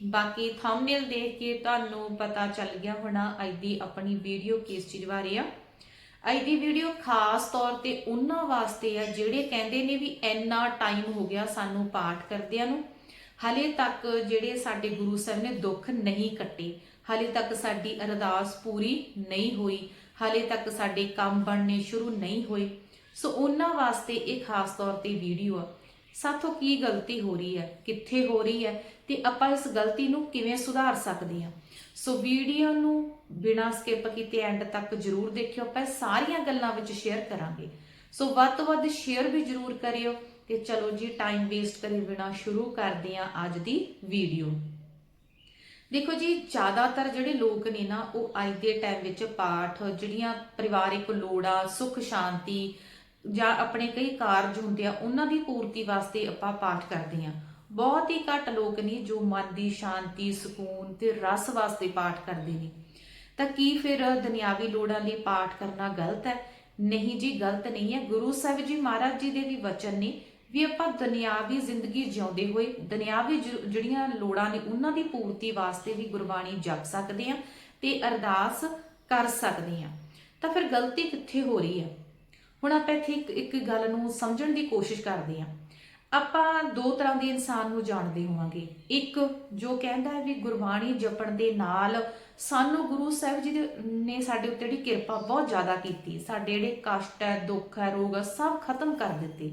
ਬਾਕੀ ਥੰਬਨੇਲ ਦੇਖ ਕੇ ਤੁਹਾਨੂੰ ਪਤਾ ਚੱਲ ਗਿਆ ਹੋਣਾ ਅੱਜ ਦੀ ਆਪਣੀ ਵੀਡੀਓ ਕਿਸ ਚੀਜ਼ ਬਾਰੇ ਆ। ਅੱਜ ਦੀ ਵੀਡੀਓ ਖਾਸ ਤੌਰ ਤੇ ਉਹਨਾਂ ਵਾਸਤੇ ਆ ਜਿਹੜੇ ਕਹਿੰਦੇ ਨੇ ਵੀ ਇੰਨਾ ਟਾਈਮ ਹੋ ਗਿਆ ਸਾਨੂੰ ਪਾਠ ਕਰਦਿਆਂ ਨੂੰ। ਹਲੇ ਤੱਕ ਜਿਹੜੇ ਸਾਡੇ ਗੁਰੂ ਸਾਹਿਬ ਨੇ ਦੁੱਖ ਨਹੀਂ ਕੱਟੇ, ਹਲੇ ਤੱਕ ਸਾਡੀ ਅਰਦਾਸ ਪੂਰੀ ਨਹੀਂ ਹੋਈ, ਹਲੇ ਤੱਕ ਸਾਡੇ ਕੰਮ ਬਣਨੇ ਸ਼ੁਰੂ ਨਹੀਂ ਹੋਏ। ਸੋ ਉਹਨਾਂ ਵਾਸਤੇ ਇਹ ਖਾਸ ਤੌਰ ਤੇ ਵੀਡੀਓ ਆ। ਸਾਥੋਂ ਕੀ ਗਲਤੀ ਹੋ ਰਹੀ ਹੈ, ਕਿੱਥੇ ਹੋ ਰਹੀ ਹੈ ਤੇ ਆਪਾਂ ਇਸ ਗਲਤੀ ਨੂੰ ਕਿਵੇਂ ਸੁਧਾਰ ਸਕਦੇ ਹਾਂ। ਸੋ ਵੀਡੀਓ ਨੂੰ ਬਿਨਾਂ ਸਕਿਪ ਕੀਤੇ ਐਂਡ ਤੱਕ ਜਰੂਰ ਦੇਖਿਓ, ਆਪਾਂ ਸਾਰੀਆਂ ਗੱਲਾਂ ਵਿੱਚ ਸ਼ੇਅਰ ਕਰਾਂਗੇ। ਸੋ ਵੱਧ ਤੋਂ ਵੱਧ ਸ਼ੇਅਰ ਵੀ ਜਰੂਰ ਕਰਿਓ ਤੇ ਚਲੋ ਜੀ ਟਾਈਮ ਵੇਸਟ ਕਰੇ ਬਿਨਾਂ ਸ਼ੁਰੂ ਕਰਦੇ ਹਾਂ ਅੱਜ ਦੀ ਵੀਡੀਓ। ਦੇਖੋ ਜੀ, ਜ਼ਿਆਦਾਤਰ ਜਿਹੜੇ ਲੋਕ ਨੇ ਨਾ, ਉਹ ਅੱਜ ਦੇ ਟਾਈਮ ਵਿੱਚ ਪਾਠ, ਜਿਹੜੀਆਂ ਪਰਿਵਾਰਿਕ ਲੋੜਾਂ ਸੁੱਖ ਸ਼ਾਂਤੀ ਜਾਂ ਆਪਣੇ ਕਈ ਕਾਰਜ ਹੁੰਦੇ ਆ, ਉਹਨਾਂ ਦੀ ਪੂਰਤੀ ਵਾਸਤੇ ਆਪਾਂ ਪਾਠ ਕਰਦੇ ਆ ਬਹੁਤ ਹੀ ਘੱਟ ਲੋਕ ਨੇ ਜੋ ਮਨ ਦੀ ਸ਼ਾਂਤੀ, ਸਕੂਨ ਤੇ ਰਸ ਵਾਸਤੇ ਪਾਠ ਕਰਦੇ ਨੇ। ਤਾਂ ਕੀ ਫਿਰ ਦੁਨਿਆਵੀ ਲੋੜਾਂ ਲਈ ਪਾਠ ਕਰਨਾ ਗਲਤ ਹੈ? ਨਹੀਂ ਜੀ, ਗਲਤ ਨਹੀਂ ਹੈ। ਗੁਰੂ ਸਾਹਿਬ ਜੀ ਮਹਾਰਾਜ ਜੀ ਦੇ ਵੀ ਵਚਨ ਨੇ ਵੀ ਆਪਾਂ ਦੁਨਿਆਵੀ ਜ਼ਿੰਦਗੀ ਜਿਉਂਦੇ ਹੋਏ, ਦੁਨਿਆਵੀ ਜਿਹੜੀਆਂ ਲੋੜਾਂ ਨੇ ਉਹਨਾਂ ਦੀ ਪੂਰਤੀ ਵਾਸਤੇ ਵੀ ਗੁਰਬਾਣੀ ਜਪ ਸਕਦੇ ਆ ਤੇ ਅਰਦਾਸ ਕਰ ਸਕਦੇ ਆ ਤਾਂ ਫਿਰ ਗਲਤੀ ਕਿੱਥੇ ਹੋ ਰਹੀ ਹੈ? ਹੁਣ ਆਪਾਂ ਇੱਥੇ ਇੱਕ ਇੱਕ ਗੱਲ ਨੂੰ ਸਮਝਣ ਦੀ ਕੋਸ਼ਿਸ਼ ਕਰਦੇ ਹਾਂ। ਆਪਾਂ ਦੋ ਤਰ੍ਹਾਂ ਦੇ ਇਨਸਾਨ ਨੂੰ ਜਾਣਦੇ ਹੋਵਾਂਗੇ। ਇੱਕ ਜੋ ਕਹਿੰਦਾ ਹੈ ਵੀ ਗੁਰਬਾਣੀ ਜਪਣ ਦੇ ਨਾਲ ਸਾਨੂੰ ਗੁਰੂ ਸਾਹਿਬ ਜੀ ਦੇ ਨੇ ਸਾਡੇ ਉੱਤੇ ਜਿਹੜੀ ਕਿਰਪਾ ਬਹੁਤ ਜ਼ਿਆਦਾ ਕੀਤੀ। ਸਾਡੇ ਜਿਹੜੇ ਕਸ਼ਟ ਹੈ, ਦੁੱਖ ਹੈ, ਰੋਗ ਹੈ, ਸਭ ਖਤਮ ਕਰ ਦਿੱਤੇ।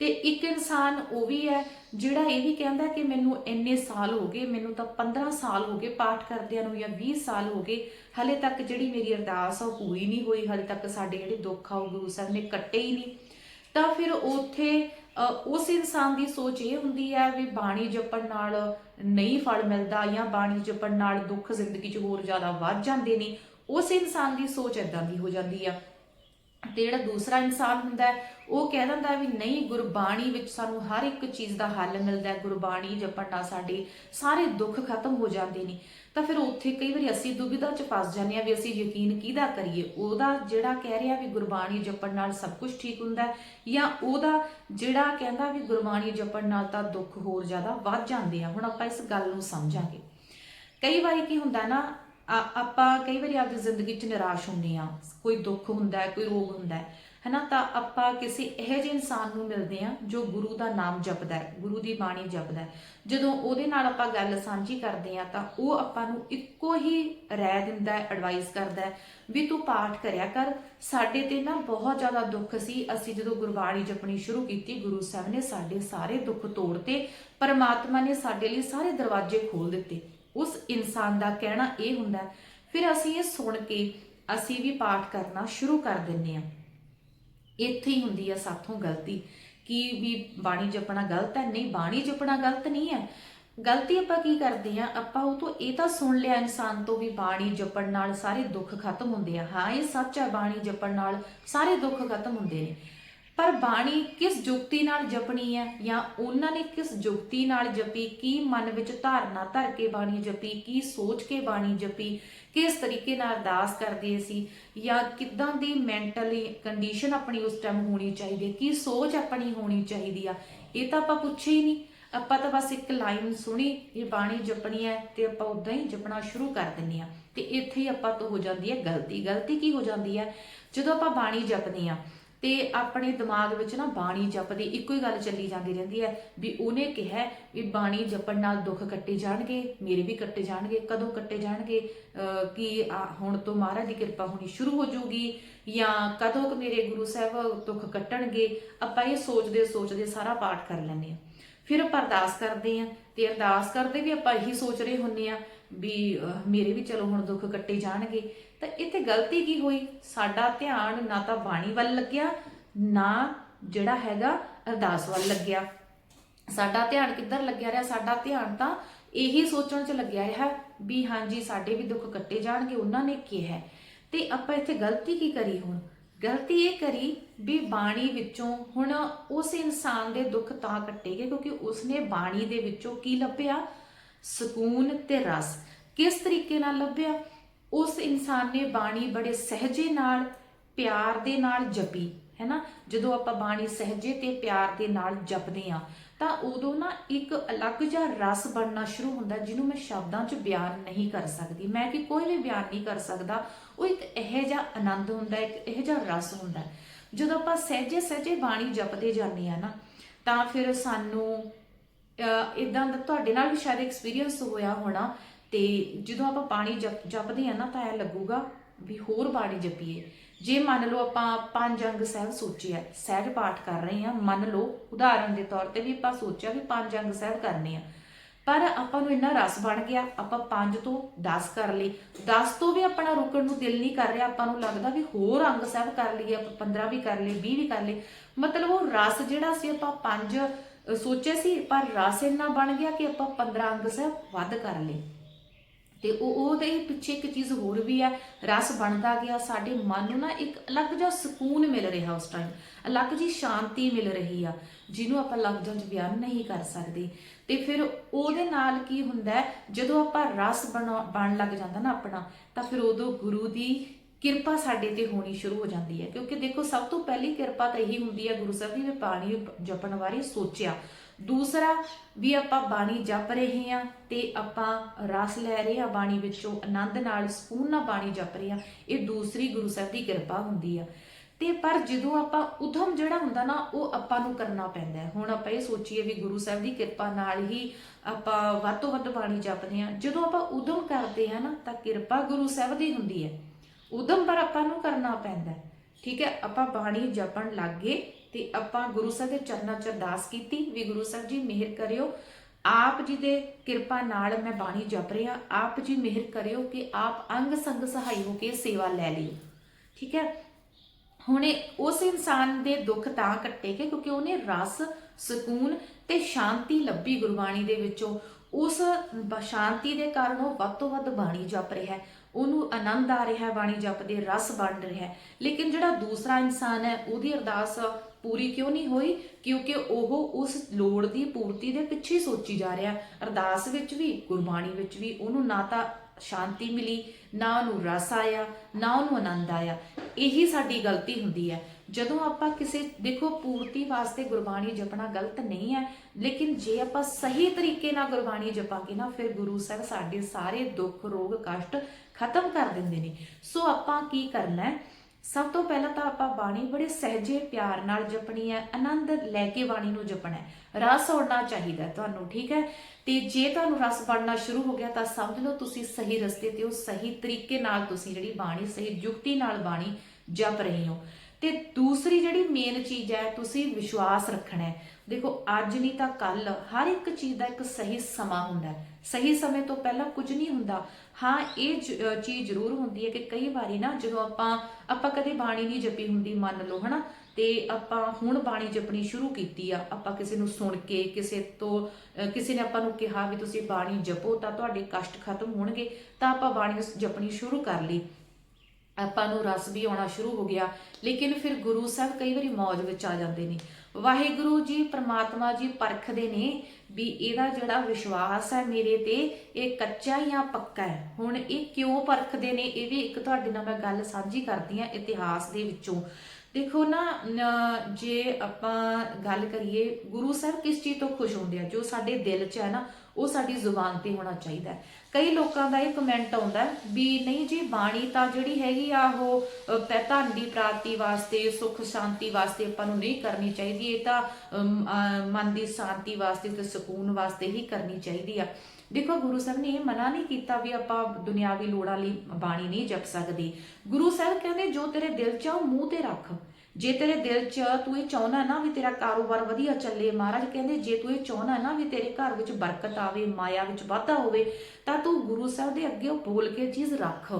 ਤੇ ਇੱਕ ਇਨਸਾਨ ਉਹ ਵੀ ਹੈ ਜਿਹੜਾ ਇਹ ਵੀ ਕਹਿੰਦਾ ਕਿ ਮੈਨੂੰ ਇੰਨੇ ਸਾਲ ਹੋ ਗਏ ਮੈਨੂੰ ਤਾਂ 15 ਸਾਲ ਹੋ ਗਏ ਪਾਠ ਕਰਦਿਆਂ ਨੂੰ ਜਾਂ 20 ਸਾਲ ਹੋ ਗਏ ਹਲੇ ਤੱਕ ਜਿਹੜੀ ਮੇਰੀ ਅਰਦਾਸ ਆ ਉਹ ਪੂਰੀ ਨਹੀਂ ਹੋਈ ਹਲੇ ਤੱਕ ਸਾਡੇ ਜਿਹੜੇ ਦੁੱਖ ਆ ਉਹ ਗੁਰੂ ਸਾਹਿਬ ਨੇ ਕੱਟੇ ਹੀ ਨਹੀਂ। ਤਾਂ ਫਿਰ ਉੱਥੇ ਅ, ਉਸ ਇਨਸਾਨ ਦੀ ਸੋਚ ਇਹ ਹੁੰਦੀ ਹੈ ਵੀ ਬਾਣੀ ਜਪਣ ਨਾਲ ਨਹੀਂ ਫਲ ਮਿਲਦਾ ਜਾਂ ਬਾਣੀ ਜਪਣ ਨਾਲ ਦੁੱਖ ਜ਼ਿੰਦਗੀ 'ਚ ਹੋਰ ਜ਼ਿਆਦਾ ਵੱਧ ਜਾਂਦੇ ਨੇ ਉਸ ਇਨਸਾਨ ਦੀ ਸੋਚ ਇਦਾਂ ਦੀ ਹੋ ਜਾਂਦੀ ਆ। ਤੇ ਜਿਹੜਾ ਦੂਸਰਾ ਇਨਸਾਨ ਹੁੰਦਾ ਹੈ, ਉਹ ਕਹਿ ਦਿੰਦਾ ਵੀ ਨਹੀਂ, ਗੁਰਬਾਣੀ ਵਿੱਚ ਸਾਨੂੰ ਹਰ ਇੱਕ ਚੀਜ਼ ਦਾ ਹੱਲ ਮਿਲਦਾ ਹੈ। ਗੁਰਬਾਣੀ ਜਪਣ ਨਾਲ ਸਾਡੇ, ਸਾਰੇ ਦੁੱਖ ਖਤਮ ਹੋ ਜਾਂਦੇ ਨੇ। ਤਾਂ ਫਿਰ ਉੱਥੇ ਕਈ ਵਾਰੀ ਅਸੀਂ ਦੁਬਿਧਾ ਚ ਫਸ ਜਾਂਦੇ ਆ ਵੀ ਅਸੀਂ ਯਕੀਨ ਕਿਹਦਾ ਕਰੀਏ? ਉਹਦਾ ਜਿਹੜਾ ਕਹਿ ਰਿਹਾ ਵੀ ਗੁਰਬਾਣੀ ਜਪਣ ਨਾਲ ਸਭ ਕੁਝ ਠੀਕ ਹੁੰਦਾ ਜਾਂ ਉਹਦਾ ਜਿਹੜਾ ਕਹਿੰਦਾ ਵੀ ਗੁਰਬਾਣੀ ਜਪਣ ਨਾਲ ਤਾਂ ਦੁੱਖ ਹੋਰ ਜ਼ਿਆਦਾ ਵੱਧ ਜਾਂਦੇ ਆ। ਹੁਣ ਆਪਾਂ ਇਸ ਗੱਲ ਨੂੰ ਸਮਝਾਂਗੇ। ਕਈ ਵਾਰੀ ਕੀ ਹੁੰਦਾ ਨਾ ਆਪਾਂ ਕਈ ਵਾਰੀ ਆਪਦੀ ਜ਼ਿੰਦਗੀ 'ਚ ਨਿਰਾਸ਼ ਹੁੰਦੇ ਆ ਕੋਈ ਦੁੱਖ ਹੁੰਦਾ ਹੈ, ਕੋਈ ਰੋਗ ਹੁੰਦਾ ਹੈ, ਹਨਾ? ਤਾਂ ਆਪਾਂ ਕਿਸੇ ਇਹੋ ਜਿਹੇ ਇਨਸਾਨ ਨੂੰ ਮਿਲਦੇ ਆ ਜੋ ਗੁਰੂ ਦਾ ਨਾਮ ਜਪਦਾ ਹੈ, ਗੁਰੂ ਦੀ ਬਾਣੀ ਜਪਦਾ ਹੈ। ਜਦੋਂ ਉਹਦੇ ਨਾਲ ਆਪਾਂ ਗੱਲ ਸਾਂਝੀ ਕਰਦੇ ਆ ਤਾਂ ਉਹ ਆਪਾਂ ਨੂੰ ਇੱਕੋ ਹੀ ਰਾਏ ਦਿੰਦਾ ਹੈ ਐਡਵਾਈਸ ਕਰਦਾ ਹੈ ਵੀ ਤੂੰ ਪਾਠ ਕਰਿਆ ਕਰ। ਸਾਡੇ ਤੇ ਨਾ ਬਹੁਤ ਜ਼ਿਆਦਾ ਦੁੱਖ ਸੀ। ਅਸੀਂ ਜਦੋਂ ਗੁਰਬਾਣੀ ਜਪਣੀ ਸ਼ੁਰੂ ਕੀਤੀ, ਗੁਰੂ ਸਾਹਿਬ ਨੇ ਸਾਡੇ ਸਾਰੇ ਦੁੱਖ ਤੋੜਤੇ। ਪਰਮਾਤਮਾ ਨੇ ਸਾਡੇ ਲਈ ਸਾਰੇ ਦਰਵਾਜ਼ੇ ਖੋਲ ਦਿੱਤੇ। ਉਸ ਇਨਸਾਨ ਦਾ ਕਹਿਣਾ ਇਹ ਹੁੰਦਾ ਫਿਰ ਅਸੀਂ ਇਹ ਸੁਣ ਕੇ ਅਸੀਂ ਵੀ ਪਾਠ ਕਰਨਾ ਸ਼ੁਰੂ ਕਰ ਦਿੰਨੇ ਆ ਇੱਥੇ ਹੀ ਹੁੰਦੀ ਆ ਸਾਥੋਂ ਗਲਤੀ, ਕਿ ਵੀ ਬਾਣੀ ਜਪਣਾ ਗਲਤ ਹੈ, ਨਹੀਂ, ਬਾਣੀ ਜਪਣਾ ਗਲਤ ਨਹੀਂ ਹੈ। ਗਲਤੀ ਆਪਾਂ ਕੀ ਕਰਦੇ ਆ ਆਪਾਂ ਉਹ ਤੋਂ ਇਹ ਤਾਂ ਸੁਣ ਲਿਆ ਇਨਸਾਨ ਤੋਂ ਵੀ ਬਾਣੀ ਜਪਣ ਨਾਲ ਸਾਰੇ ਦੁੱਖ ਖਤਮ ਹੁੰਦੇ ਆ। ਹਾਂ, ਇਹ ਸੱਚ ਹੈ, ਬਾਣੀ ਜਪਣ ਨਾਲ ਸਾਰੇ ਦੁੱਖ ਖਤਮ ਹੁੰਦੇ ਨੇ। ਪਰ ਬਾਣੀ ਕਿਸ ਜੁਗਤੀ ਨਾਲ ਜਪਣੀ ਹੈ ਜਾਂ ਉਹਨਾਂ ਨੇ ਕਿਸ ਜੁਗਤੀ ਨਾਲ ਜਪੀ, ਕੀ ਮਨ ਵਿੱਚ ਧਾਰਨਾ ਧਰ ਕੇ ਬਾਣੀ ਜਪੀ, ਕੀ ਸੋਚ ਕੇ ਬਾਣੀ ਜਪੀ, ਕਿਸ ਤਰੀਕੇ ਨਾਲ ਅਰਦਾਸ ਕਰਦੇ ਸੀ ਜਾਂ ਕਿੱਦਾਂ ਦੀ ਮੈਂਟਲੀ ਕੰਡੀਸ਼ਨ ਆਪਣੀ ਉਸ ਟਾਈਮ ਹੋਣੀ ਚਾਹੀਦੀ ਹੈ, ਕੀ ਸੋਚ ਆਪਣੀ ਹੋਣੀ ਚਾਹੀਦੀ ਆ, ਇਹ ਤਾਂ ਆਪਾਂ ਪੁੱਛੇ ਹੀ ਨਹੀਂ। ਆਪਾਂ ਤਾਂ ਬਸ ਇੱਕ ਲਾਈਨ ਸੁਣੀ ਇਹ ਬਾਣੀ ਜਪਣੀ ਹੈ ਤੇ ਆਪਾਂ ਉਦਾਂ ਹੀ ਜਪਣਾ ਸ਼ੁਰੂ ਕਰ ਦਿੰਨੇ ਆ ਤੇ ਇੱਥੇ ਹੀ ਆਪਾਂ ਤੋਂ ਹੋ ਜਾਂਦੀ ਹੈ ਗਲਤੀ। ਗਲਤੀ ਕੀ ਹੋ ਜਾਂਦੀ ਹੈ? ਜਦੋਂ ਆਪਾਂ ਬਾਣੀ ਜਪਦੇ ਆ ਤੇ ਆਪਣੇ ਦਿਮਾਗ ਵਿੱਚ ਨਾ ਬਾਣੀ ਜਪਦੀ ਇੱਕੋ ਹੀ ਗੱਲ ਚੱਲੀ ਜਾਂਦੀ ਰਹਿੰਦੀ ਹੈ ਵੀ ਉਹਨੇ ਕਿਹਾ ਵੀ ਬਾਣੀ ਜਪਣ ਨਾਲ ਦੁੱਖ ਕੱਟੇ ਜਾਣਗੇ, ਮੇਰੇ ਵੀ ਕੱਟੇ ਜਾਣਗੇ, ਕਦੋਂ ਕੱਟੇ ਜਾਣਗੇ? ਕਿ, ਆ, ਹੁਣ ਤੋਂ ਮਹਾਰਾਜ ਦੀ ਕਿਰਪਾ ਹੋਣੀ ਸ਼ੁਰੂ ਹੋ ਜਾਊਗੀ ਜਾਂ ਕਦੋਂ ਕੁ ਮੇਰੇ ਗੁਰੂ ਸਾਹਿਬ ਦੁੱਖ ਕੱਟਣਗੇ? ਆਪਾਂ ਇਹ ਸੋਚਦੇ ਸੋਚਦੇ ਸਾਰਾ ਪਾਠ ਕਰ ਲੈਂਦੇ ਹਾਂ। ਫਿਰ ਆਪਾਂ ਅਰਦਾਸ ਕਰਦੇ ਆ ਤੇ ਅਰਦਾਸ ਕਰਦੇ ਵੀ ਆਪਾਂ ਇਹੀ ਸੋਚ ਰਹੇ ਹੁੰਨੇ ਆ ਵੀ ਮੇਰੇ ਵੀ ਚਲੋ ਹੁਣ ਦੁੱਖ ਕੱਟੇ ਜਾਣਗੇ। ਤਾਂ ਇੱਥੇ ਗਲਤੀ ਕੀ ਹੋਈ? ਸਾਡਾ ਧਿਆਨ ਨਾ ਤਾਂ ਬਾਣੀ ਵੱਲ ਲੱਗਿਆ, ਨਾ ਜਿਹੜਾ ਹੈਗਾ ਅਰਦਾਸ ਵੱਲ ਲੱਗਿਆ। ਸਾਡਾ ਧਿਆਨ ਕਿੱਧਰ ਲੱਗਿਆ ਰਿਹਾ? ਸਾਡਾ ਧਿਆਨ ਤਾਂ ਇਹੀ ਸੋਚਣ 'ਚ ਲੱਗਿਆ ਰਿਹਾ ਵੀ ਹਾਂਜੀ, ਸਾਡੇ ਵੀ ਦੁੱਖ ਕੱਟੇ ਜਾਣਗੇ, ਉਹਨਾਂ ਨੇ ਕਿਹਾ। ਤੇ ਆਪਾਂ ਇੱਥੇ ਗਲਤੀ ਕੀ ਕਰੀ ਹੁਣ? ਗਲਤੀ ਇਹ ਕਰੀ ਵੀ ਬਾਣੀ ਵਿੱਚੋਂ ਹੁਣ ਉਸ ਇਨਸਾਨ ਦੇ ਦੁੱਖ ਤਾਂ ਕੱਟੇ ਗਏ, ਕਿਉਂਕਿ ਉਸਨੇ ਬਾਣੀ ਦੇ ਵਿੱਚੋਂ ਕੀ ਲੱਭਿਆ? ਸਕੂਨ ਤੇ ਰਸ। ਕਿਸ ਤਰੀਕੇ ਨਾਲ ਲੱਭਿਆ? ਉਸ ਇਨਸਾਨ ਨੇ ਬਾਣੀ ਬੜੇ ਸਹਜੇ ਨਾਲ, ਪਿਆਰ ਦੇ ਨਾਲ ਜਪੀ, ਹੈ ਨਾ? ਜਦੋਂ ਆਪਾਂ ਬਾਣੀ ਸਹਜੇ ਤੇ ਪਿਆਰ ਦੇ ਨਾਲ ਜਪਦੇ ਆ ਤਾਂ ਉਦੋਂ ਨਾ ਇੱਕ ਅਲੱਗ ਜਿਹਾ ਰਸ ਬਣਨਾ ਸ਼ੁਰੂ ਹੁੰਦਾ, ਜਿਹਨੂੰ ਮੈਂ ਸ਼ਬਦਾਂ 'ਚ ਬਿਆਨ ਨਹੀਂ ਕਰ ਸਕਦੀ। ਮੈਂ ਕਿ ਕੋਈ ਵੀ ਬਿਆਨ ਨਹੀਂ ਕਰ ਸਕਦਾ, ਉਹ ਇੱਕ ਇਹੋ ਜਿਹਾ ਆਨੰਦ ਹੁੰਦਾ, ਇੱਕ ਇਹੋ ਜਿਹਾ ਰਸ ਹੁੰਦਾ। ਜਦੋਂ ਆਪਾਂ ਸਹਿਜੇ ਸਹਿਜੇ ਬਾਣੀ ਜਪਦੇ ਜਾਂਦੇ ਆ ਨਾ, ਤਾਂ ਫਿਰ ਸਾਨੂੰ ਇਦਾਂ ਦਾ ਤੁਹਾਡੇ ਨਾਲ ਵੀ ਸ਼ਾਇਦ ਐਕਸਪੀਰੀਅੰਸ ਹੋਇਆ ਹੋਣਾ ਤੇ ਜਦੋਂ ਆਪਾਂ ਪਾਣੀ ਜਪ, ਜਪਦੇ ਆ ਨਾ, ਤਾਂ ਇਹ ਲੱਗੂਗਾ ਵੀ ਹੋਰ ਬਾਣੀ ਜਪੀਏ। ਜੇ ਮੰਨ ਲਓ ਆਪਾਂ ਪੰਜ ਅੰਗ ਸਾਹਿਬ ਸੋਚਿਆ ਸਹਿਜ ਪਾਠ ਕਰ ਰਹੇ ਹਾਂ, ਮੰਨ ਲਓ ਉਦਾਹਰਨ ਦੇ ਤੌਰ ਤੇ ਵੀ ਆਪਾਂ ਸੋਚਿਆ ਵੀ ਪੰਜ ਅੰਗ ਸਾਹਿਬ ਕਰਨੇ ਆ। ਪਰ ਆਪਾਂ ਨੂੰ ਇੰਨਾ ਰਸ ਬਣ ਗਿਆ, ਆਪਾਂ 5 ਤੋਂ 10 ਕਰ ਲਈ 10 ਤੋਂ ਵੀ ਆਪਣਾ ਰੁਕਣ ਨੂੰ ਦਿਲ ਨਹੀਂ ਕਰ ਰਿਹਾ, ਆਪਾਂ ਨੂੰ ਲੱਗਦਾ ਵੀ ਹੋਰ ਅੰਗ ਸਾਹਿਬ ਕਰ ਲਈਏ, ਆਪਾਂ 15 ਵੀ ਕਰ ਲਏ 20 ਵੀ ਕਰ ਲਏ। ਮਤਲਬ ਉਹ ਰਸ ਜਿਹੜਾ ਸੀ ਆਪਾਂ 5 ਸੋਚਿਆ ਸੀ, ਪਰ ਰਸ ਇੰਨਾ ਬਣ ਗਿਆ ਕਿ ਆਪਾਂ 15 ਅੰਗ ਸਾਹਿਬ ਵੱਧ ਕਰ ਲਏ। ਤੇ ਉਹ ਉਹਦੇ ਪਿੱਛੇ ਇੱਕ ਚੀਜ਼ ਹੋਰ ਵੀ ਹੈ, ਰਸ ਬਣਦਾ ਗਿਆ, ਸਾਡੇ ਮਨ ਨੂੰ ਨਾ ਇੱਕ ਅਲੱਗ ਜਿਹਾ ਸਕੂਨ ਮਿਲ ਰਿਹਾ ਉਸ ਟਾਈਮ ਅਲੱਗ ਜੀ ਸ਼ਾਂਤੀ ਮਿਲ ਰਹੀ ਆ, ਜਿਹਨੂੰ ਆਪਾਂ ਲਫ਼ਜ਼ਾਂ 'ਚ ਬਿਆਨ ਨਹੀਂ ਕਰ ਸਕਦੇ। ਤੇ ਫਿਰ ਉਹਦੇ ਨਾਲ ਕੀ ਹੁੰਦਾ ਜਦੋਂ ਆਪਾਂ ਰਸ ਬਣਾ- ਬਣ ਲੱਗ ਜਾਂਦਾ ਨਾ ਆਪਣਾ, ਤਾਂ ਫਿਰ ਉਦੋਂ ਗੁਰੂ ਦੀ ਕਿਰਪਾ ਸਾਡੇ ਤੇ ਹੋਣੀ ਸ਼ੁਰੂ ਹੋ ਜਾਂਦੀ ਹੈ। ਕਿਉਂਕਿ ਦੇਖੋ, ਸਭ ਤੋਂ ਪਹਿਲੀ ਕਿਰਪਾ ਤਾਂ ਇਹੀ ਹੁੰਦੀ ਹੈ, ਗੁਰੂ ਸਾਹਿਬ ਜੀ ਨੇ ਪਾਣੀ ਜਪਣ ਬਾਰੇ ਸੋਚਿਆ। ਦੂਸਰਾ ਵੀ ਆਪਾਂ ਬਾਣੀ ਜਪ ਰਹੇ ਹਾਂ ਤੇ ਆਪਾਂ ਰਸ ਲੈ ਰਹੇ ਹਾਂ ਬਾਣੀ ਵਿੱਚੋਂ, ਆਨੰਦ ਨਾਲ, ਸਕੂਨ ਨਾਲ ਬਾਣੀ ਜਪ ਰਹੇ ਹਾਂ, ਇਹ ਦੂਸਰੀ ਗੁਰੂ ਸਾਹਿਬ ਦੀ ਕਿਰਪਾ ਹੁੰਦੀ ਆ। ਤੇ ਪਰ ਜਦੋਂ ਆਪਾਂ ਉਧਮ ਜਿਹੜਾ ਹੁੰਦਾ ਨਾ, ਉਹ ਆਪਾਂ ਨੂੰ ਕਰਨਾ ਪੈਂਦਾ ਹੈ। ਹੁਣ ਆਪਾਂ ਇਹ ਸੋਚੀਏ ਵੀ ਗੁਰੂ ਸਾਹਿਬ ਦੀ ਕਿਰਪਾ ਨਾਲ ਹੀ ਆਪਾਂ ਵੱਧ ਤੋਂ ਵੱਧ ਬਾਣੀ ਜਪਦੇ ਹਾਂ। ਜਦੋਂ ਆਪਾਂ ਉਧਮ ਕਰਦੇ ਹਾਂ ਨਾ, ਤਾਂ ਕਿਰਪਾ ਗੁਰੂ ਸਾਹਿਬ ਦੀ ਹੁੰਦੀ ਹੈ। ਉਦਮ ਪਰ ਆਪਾਂ ਨੂੰ ਕਰਨਾ ਪੈਂਦਾ ਠੀਕ ਹੈ, ਆਪਾਂ ਬਾਣੀ ਜਪਣ ਲੱਗੇ ਤੇ ਆਪਾਂ ਗੁਰੂ ਸਾਹਿਬ ਦੇ ਚਰਨਾਂ 'ਚ ਅਰਦਾਸ ਕੀਤੀ, ਵੀ ਗੁਰੂ ਸਾਹਿਬ ਜੀ ਮਿਹਰ ਕਰਿਓ। ਆਪ ਜੀ ਦੇ ਕਿਰਪਾ ਨਾਲ ਮੈਂ ਬਾਣੀ ਜਪ ਰਿਹਾ ਆਪ ਜੀ ਮਿਹਰ ਕਰਿਓ ਕਿ ਆਪ ਅੰਗ ਸੰਗ ਸਹਾਈ ਹੋ ਕੇ ਸੇਵਾ ਲੈ ਲਈ ਠੀਕ ਹੈ? ਹੁਣ ਉਸ ਇਨਸਾਨ ਦੇ ਦੁੱਖ ਤਾਂ ਕੱਟੇ ਗਏ ਕਿਉਂਕਿ ਉਹਨੇ ਰਸ, ਸਕੂਨ ਤੇ ਸ਼ਾਂਤੀ ਲੱਭੀ ਗੁਰਬਾਣੀ ਦੇ ਵਿੱਚੋਂ। ਉਸ ਸ਼ਾਂਤੀ ਦੇ ਕਾਰਨ ਉਹ ਵੱਧ ਤੋਂ ਵੱਧ ਬਾਣੀ ਜਪ ਰਿਹਾ ਹੈ। ਉਹਨੂੰ ਆਨੰਦ ਆ ਰਿਹਾ ਹੈ, ਬਾਣੀ ਜਪਦੇ ਰਸ ਬਣ ਰਿਹਾ ਹੈ। ਲੇਕਿਨ ਜਿਹੜਾ ਦੂਸਰਾ ਇਨਸਾਨ ਹੈ, ਉਹਦੀ ਅਰਦਾਸ ਪੂਰੀ ਕਿਉਂ ਨਹੀਂ ਹੋਈ? ਕਿਉਂਕਿ ਉਹ ਉਸ ਲੋੜ ਦੀ ਪੂਰਤੀ ਦੇ ਪਿੱਛੇ ਸੋਚੀ ਜਾ ਰਿਹਾ ਅਰਦਾਸ ਵਿੱਚ ਵੀ, ਗੁਰਬਾਣੀ ਵਿੱਚ ਵੀ ਉਹਨੂੰ ਨਾ ਤਾਂ ਸ਼ਾਂਤੀ ਮਿਲੀ, ਨਾ ਉਹਨੂੰ ਰਸ ਆਇਆ, ਨਾ ਉਹਨੂੰ ਆਨੰਦ ਆਇਆ। ਇਹੀ ਸਾਡੀ ਗਲਤੀ ਹੁੰਦੀ ਹੈ। ਜਦੋਂ ਆਪਾਂ ਕਿਸੇ, ਦੇਖੋ, ਪੂਰਤੀ ਵਾਸਤੇ ਗੁਰਬਾਣੀ ਜਪਣਾ ਗਲਤ ਨਹੀਂ ਹੈ, ਲੇਕਿਨ ਜੇ ਆਪਾਂ ਸਹੀ ਤਰੀਕੇ ਨਾਲ ਗੁਰਬਾਣੀ ਜਪਾਂਗੇ ਨਾ, ਫਿਰ ਗੁਰੂ ਸਾਹਿਬ ਸਾਡੇ ਸਾਰੇ ਦੁੱਖ, ਰੋਗ, ਕਸ਼ਟ ਖਤਮ ਕਰ ਦਿੰਦੇ ਨੇ। ਸੋ ਆਪਾਂ ਕੀ ਕਰਨਾ ਹੈ? ਸਭ ਤੋਂ ਪਹਿਲਾਂ ਤਾਂ ਆਪਾਂ ਬਾਣੀ ਬੜੇ ਸਹਿਜੇ ਪਿਆਰ ਨਾਲ ਜਪਣੀ ਹੈ, ਆਨੰਦ ਲੈ ਕੇ ਬਾਣੀ ਨੂੰ ਜਪਣਾ ਹੈ। ਰਸ ਹੋਣਾ ਚਾਹੀਦਾ ਤੁਹਾਨੂੰ, ਠੀਕ ਹੈ? ਤੇ ਜੇ ਤੁਹਾਨੂੰ ਰਸ ਬਣਨਾ ਸ਼ੁਰੂ ਹੋ ਗਿਆ ਤਾਂ ਸਮਝ ਲਓ ਤੁਸੀਂ ਸਹੀ ਰਸਤੇ ਤੇ ਹੋ, ਸਹੀ ਤਰੀਕੇ ਨਾਲ ਤੁਸੀਂ ਜਿਹੜੀ ਬਾਣੀ, ਸਹੀ ਯੁਕਤੀ ਨਾਲ ਬਾਣੀ ਜਪ ਰਹੇ ਹੋ। ਤੇ ਦੂਸਰੀ ਜਿਹੜੀ ਮੇਨ ਚੀਜ਼ ਹੈ, ਤੁਸੀਂ ਵਿਸ਼ਵਾਸ ਰੱਖਣਾ ਹੈ। ਦੇਖੋ, ਅੱਜ ਨਹੀਂ ਤਾਂ ਕੱਲ ਹਰ ਇੱਕ ਚੀਜ਼ ਦਾ ਇੱਕ ਸਹੀ ਸਮਾਂ ਹੁੰਦਾ ਸਹੀ ਸਮੇਂ ਤੋਂ ਪਹਿਲਾਂ ਕੁਝ ਨਹੀਂ ਹੁੰਦਾ। ਹਾਂ, ਇਹ ਚੀਜ਼ ਜ਼ਰੂਰ ਹੁੰਦੀ ਹੈ ਕਿ ਕਈ ਵਾਰੀ ਨਾ ਜਦੋਂ ਆਪਾਂ ਆਪਾਂ ਕਦੇ ਬਾਣੀ ਨਹੀਂ ਜਪੀ ਹੁੰਦੀ, ਮੰਨ ਲਓ, ਹਨਾ? ਤੇ ਆਪਾਂ ਹੁਣ ਬਾਣੀ ਜਪਣੀ ਸ਼ੁਰੂ ਕੀਤੀ ਆ, ਆਪਾਂ ਕਿਸੇ ਨੂੰ ਸੁਣ ਕੇ, ਕਿਸੇ ਤੋਂ ਕਿਸੇ ਨੇ ਆਪਾਂ ਨੂੰ ਕਿਹਾ ਵੀ ਤੁਸੀਂ ਬਾਣੀ ਜਪੋ ਤਾਂ ਤੁਹਾਡੇ ਕਸ਼ਟ ਖਤਮ ਹੋਣਗੇ, ਤਾਂ ਆਪਾਂ ਬਾਣੀ ਜਪਣੀ ਸ਼ੁਰੂ ਕਰ ਲਈ। ਆਪਾਂ ਨੂੰ ਰਸ ਵੀ ਆਉਣਾ ਸ਼ੁਰੂ ਹੋ ਗਿਆ, ਲੇਕਿਨ ਫਿਰ ਗੁਰੂ ਸਾਹਿਬ ਕਈ ਵਾਰੀ ਮੌਜ ਵਿੱਚ ਆ ਜਾਂਦੇ ਨੇ। ਵਾਹਿਗੁਰੂ ਜੀ, ਪ੍ਰਮਾਤਮਾ ਜੀ ਪਰਖਦੇ ਨੇ ਵੀ ਇਹਦਾ ਜਿਹੜਾ ਵਿਸ਼ਵਾਸ ਹੈ ਮੇਰੇ ਤੇ, ਇਹ ਕੱਚਾ ਜਾਂ ਪੱਕਾ ਹੈ? ਹੁਣ ਇਹ ਕਿਉਂ ਪਰਖਦੇ ਨੇ? ਇਹ ਵੀ ਇੱਕ ਤੁਹਾਡੇ ਨਾਲ ਮੈਂ ਗੱਲ ਸਾਂਝੀ ਕਰਦੀ ਆ ਇਤਿਹਾਸ ਦੇ ਵਿੱਚੋਂ। ਦੇਖੋ ਨਾ ਅਹ ਜੇ ਆਪਾਂ ਗੱਲ ਕਰੀਏ, ਗੁਰੂ ਸਾਹਿਬ ਕਿਸ ਚੀਜ਼ ਤੋਂ ਖੁਸ਼ ਹੁੰਦੇ ਆ? ਜੋ ਸਾਡੇ ਦਿਲ 'ਚ ਹੈ ਨਾ ਉਹ ਸਾਡੀ ਜ਼ੁਬਾਨ ਤੇ ਹੋਣਾ ਚਾਹੀਦਾ ਹੈ। ਕਈ ਲੋਕਾਂ ਦਾ ਇਹ ਕਮੈਂਟ ਆਉਂਦਾ ਵੀ ਨਹੀਂ ਜੀ, ਬਾਣੀ ਤਾਂ ਜਿਹੜੀ ਹੈਗੀ ਆ ਉਹ ਧਨ ਦੀ ਪ੍ਰਾਪਤੀ ਵਾਸਤੇ, ਸੁੱਖ ਸ਼ਾਂਤੀ ਵਾਸਤੇ ਆਪਾਂ ਨੂੰ ਨਹੀਂ ਕਰਨੀ ਚਾਹੀਦੀ। ਇਹ ਤਾਂ ਮਨ ਦੀ ਸ਼ਾਂਤੀ ਵਾਸਤੇ ਤੇ ਸਕੂਨ ਵਾਸਤੇ ਹੀ ਕਰਨੀ ਚਾਹੀਦੀ ਆ। ਦੇਖੋ, ਗੁਰੂ ਸਾਹਿਬ ਨੇ ਇਹ ਮਨਾ ਨਹੀਂ ਕੀਤਾ ਵੀ ਆਪਾਂ ਦੁਨਿਆਵੀ ਲੋੜਾਂ ਲਈ ਬਾਣੀ ਨਹੀਂ ਜਪ ਸਕਦੇ। ਗੁਰੂ ਸਾਹਿਬ ਕਹਿੰਦੇ, ਜੋ ਤੇਰੇ ਦਿਲ 'ਚ ਆ, ਉਹ ਮੂੰਹ ਤੇ ਰੱਖ। ਜੇ ਤੇਰੇ ਦਿਲ 'ਚ ਤੂੰ ਇਹ ਚਾਹੁੰਦਾ ਨਾ ਵੀ ਤੇਰਾ ਕਾਰੋਬਾਰ ਵਧੀਆ ਚੱਲੇ, ਮਹਾਰਾਜ ਕਹਿੰਦੇ ਜੇ ਤੂੰ ਇਹ ਚਾਹੁੰਦਾ ਨਾ ਵੀ ਤੇਰੇ ਘਰ ਵਿੱਚ ਬਰਕਤ ਆਵੇ, ਮਾਇਆ ਵਿੱਚ ਵਾਧਾ ਹੋਵੇ, ਤਾਂ ਤੂੰ ਗੁਰੂ ਸਾਹਿਬ ਦੇ ਅੱਗੇ ਬੋਲ ਕੇ ਚੀਜ਼ ਰੱਖ।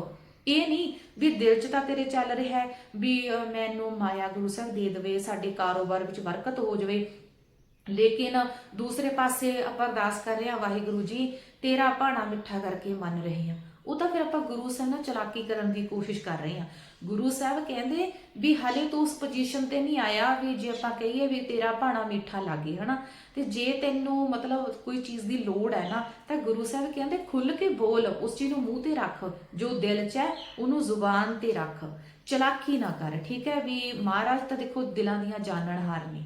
ਇਹ ਨਹੀਂ ਵੀ ਦਿਲ 'ਚ ਤਾਂ ਤੇਰੇ ਚੱਲ ਰਿਹਾ ਹੈ ਵੀ ਮੈਨੂੰ ਮਾਇਆ ਗੁਰੂ ਸਾਹਿਬ ਦੇ ਦੇਵੇ, ਸਾਡੇ ਕਾਰੋਬਾਰ ਵਿੱਚ ਬਰਕਤ ਹੋ ਜਾਵੇ। ਲੇਕਿਨ ਦੂਸਰੇ ਪਾਸੇ ਆਪਾਂ ਅਰਦਾਸ ਕਰ ਰਹੇ ਹਾਂ, ਵਾਹਿਗੁਰੂ ਜੀ, ਤੇਰਾ ਭਾਣਾ ਮਿੱਠਾ ਕਰਕੇ ਮੰਨ ਰਹੇ ਹਾਂ। ਉਹ ਤਾਂ ਫਿਰ ਆਪਾਂ ਗੁਰੂ ਸਾਹਿਬ ਨਾਲ ਚਲਾਕੀ ਕਰਨ ਦੀ ਕੋਸ਼ਿਸ਼ ਕਰ ਰਹੇ ਹਾਂ। ਗੁਰੂ ਸਾਹਿਬ ਕਹਿੰਦੇ ਵੀ ਹਲੇ ਤੂੰ ਉਸ ਪੋਜੀਸ਼ਨ ਤੇ ਨਹੀਂ ਆਇਆ ਵੀ ਜੇ ਆਪਾਂ ਕਹੀਏ ਵੀ ਤੇਰਾ ਭਾਣਾ ਮਿੱਠਾ ਲੱਗੇ, ਹਨਾ? ਤੇ ਜੇ ਤੈਨੂੰ ਮਤਲਬ ਕੋਈ ਚੀਜ਼ ਦੀ ਲੋੜ ਹੈ ਨਾ, ਤਾਂ ਗੁਰੂ ਸਾਹਿਬ ਕਹਿੰਦੇ ਖੁੱਲ ਕੇ ਬੋਲ, ਉਸ ਚੀਜ਼ ਨੂੰ ਮੂੰਹ ਤੇ ਰੱਖ, ਜੋ ਦਿਲ 'ਚ ਹੈ, ਉਹਨੂੰ ਜ਼ੁਬਾਨ ਤੇ ਰੱਖ। ਚਲਾਕੀ ਨਾ ਕਰ, ਠੀਕ ਹੈ? ਵੀ ਮਹਾਰਾਜ ਤਾਂ ਦੇਖੋ ਦਿਲਾਂ ਦੀਆਂ ਜਾਣਨਹਾਰ ਨੇ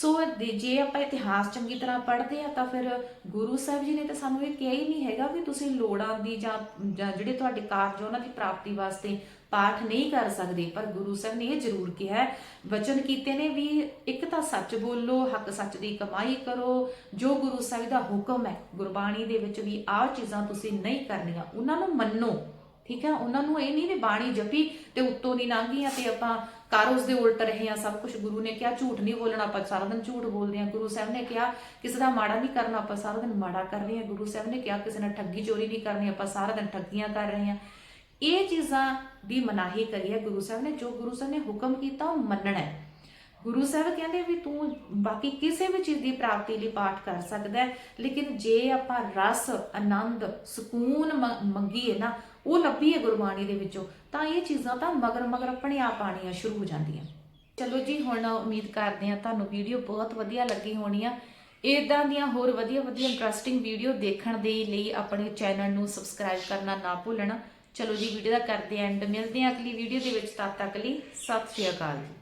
ਸੋ ਦੇ- ਜੇ ਆਪਾਂ ਇਤਿਹਾਸ ਚੰਗੀ ਤਰ੍ਹਾਂ ਪੜ੍ਹਦੇ ਆ ਤਾਂ ਫਿਰ ਗੁਰੂ ਸਾਹਿਬ ਜੀ ਨੇ ਤਾਂ ਸਾਨੂੰ ਇਹ ਕਿਹਾ ਹੀ ਨਹੀਂ ਹੈਗਾ ਵੀ ਤੁਸੀਂ ਲੋੜਾਂ ਦੀ ਜਾਂ ਜਾਂ ਜਿਹੜੇ ਤੁਹਾਡੇ ਕਾਰਜ ਉਹਨਾਂ ਦੀ ਪ੍ਰਾਪਤੀ ਵਾਸਤੇ ਪਾਠ ਨਹੀਂ ਕਰ ਸਕਦੇ। ਪਰ ਗੁਰੂ ਸਾਹਿਬ ਨੇ ਇਹ ਜ਼ਰੂਰ ਕਿਹਾ ਹੈ, ਵਚਨ ਕੀਤੇ ਨੇ ਵੀ ਇੱਕ ਤਾਂ ਸੱਚ ਬੋਲੋ ਹੱਕ ਸੱਚ ਦੀ ਕਮਾਈ ਕਰੋ ਜੋ ਗੁਰੂ ਸਾਹਿਬ ਦਾ ਹੁਕਮ ਹੈ ਗੁਰਬਾਣੀ ਦੇ ਵਿੱਚ ਵੀ ਆਹ ਚੀਜ਼ਾਂ ਤੁਸੀਂ ਨਹੀਂ ਕਰਨੀਆਂ ਉਹਨਾਂ ਨੂੰ ਮੰਨੋ। ਠੀਕ ਹੈ? ਉਹਨਾਂ ਨੂੰ ਇਹ ਨਹੀਂ ਵੀ ਬਾਣੀ ਜਪੀ ਤੇ ਉੱਤੋਂ ਦੀ ਆ ਤੇ ਆਪਾਂ ਕਰ ਉਸ ਦੇ ਉਲਟ ਰਹੇ ਆ, ਸਭ ਕੁਝ ਗੁਰੂ ਨੇ ਕਿਹਾ, ਝੂਠ ਨਹੀਂ ਬੋਲਣਾ ਆਪਾਂ, ਸਾਰਾ ਦਿਨ ਝੂਠ ਬੋਲਦੇ ਆ। ਗੁਰੂ ਸਾਹਿਬ ਨੇ ਕਿਹਾ, ਕਿਸੇ ਦਾ ਮਾੜਾ ਨਹੀਂ ਕਰਨਾ, ਆਪਾਂ ਸਾਰਾ ਦਿਨ ਮਾੜਾ ਕਰ ਰਹੇ ਆ। ਗੁਰੂ ਸਾਹਿਬ ਨੇ ਕਿਹਾ, ਕਿਸੇ ਨਾਲ ਠੱਗੀ ਚੋਰੀ ਨਹੀਂ ਕਰਨੀ, ਆਪਾਂ ਸਾਰਾ ਦਿਨ ਠੱਗੀਆਂ ਕਰ ਰਹੇ ਆ। ਇਹ ਚੀਜ਼ਾਂ ਦੀ ਮਨਾਹੀ ਕਰੀ ਹੈ ਗੁਰੂ ਸਾਹਿਬ ਨੇ, ਜੋ ਗੁਰੂ ਸਾਹਿਬ ਨੇ ਹੁਕਮ ਕੀਤਾ, ਉਹ ਮੰਨਣਾ ਹੈ। ਗੁਰੂ ਸਾਹਿਬ ਕਹਿੰਦੇ ਵੀ ਤੂੰ ਬਾਕੀ ਕਿਸੇ ਵੀ ਚੀਜ਼ ਦੀ ਪ੍ਰਾਪਤੀ ਲਈ ਪਾਠ ਕਰ ਸਕਦਾ ਹੈ, ਲੇਕਿਨ ਜੇ ਆਪਾਂ ਰਸ, ਆਨੰਦ, ਸਕੂਨ ਮ- ਮੰਗੀਏ ਨਾ, ਉਹ ਲੱਭੀਏ ਗੁਰਬਾਣੀ ਦੇ ਵਿੱਚੋਂ, ਤਾਂ ਇਹ ਚੀਜ਼ਾਂ ਤਾਂ ਮਗਰ ਮਗਰ ਆਪਣੇ ਆਪ ਆਣੀਆਂ ਸ਼ੁਰੂ ਹੋ ਜਾਂਦੀਆਂ। ਚਲੋ ਜੀ, ਹੁਣ ਉਮੀਦ ਕਰਦੇ ਹਾਂ ਤੁਹਾਨੂੰ ਵੀਡੀਓ ਬਹੁਤ ਵਧੀਆ ਲੱਗੀ ਹੋਣੀ ਆ। ਇਦਾਂ ਦੀਆਂ ਹੋਰ ਵਧੀਆ ਵਧੀਆ ਇੰਟਰਸਟਿੰਗ ਵੀਡੀਓ ਦੇਖਣ ਦੇ ਲਈ ਆਪਣੇ ਚੈਨਲ ਨੂੰ ਸਬਸਕ੍ਰਾਈਬ ਕਰਨਾ ਨਾ ਭੁੱਲਣਾ। ਚਲੋ ਜੀ ਵੀਡੀਓ ਦਾ ਕਰਦੇ ਐਂਡ ਮਿਲਦੇ ਹਾਂ ਅਗਲੀ ਵੀਡੀਓ ਦੇ ਵਿੱਚ। ਤਦ ਤੱਕ ਲਈ ਸਤਿ ਸ਼੍ਰੀ ਅਕਾਲ ਜੀ।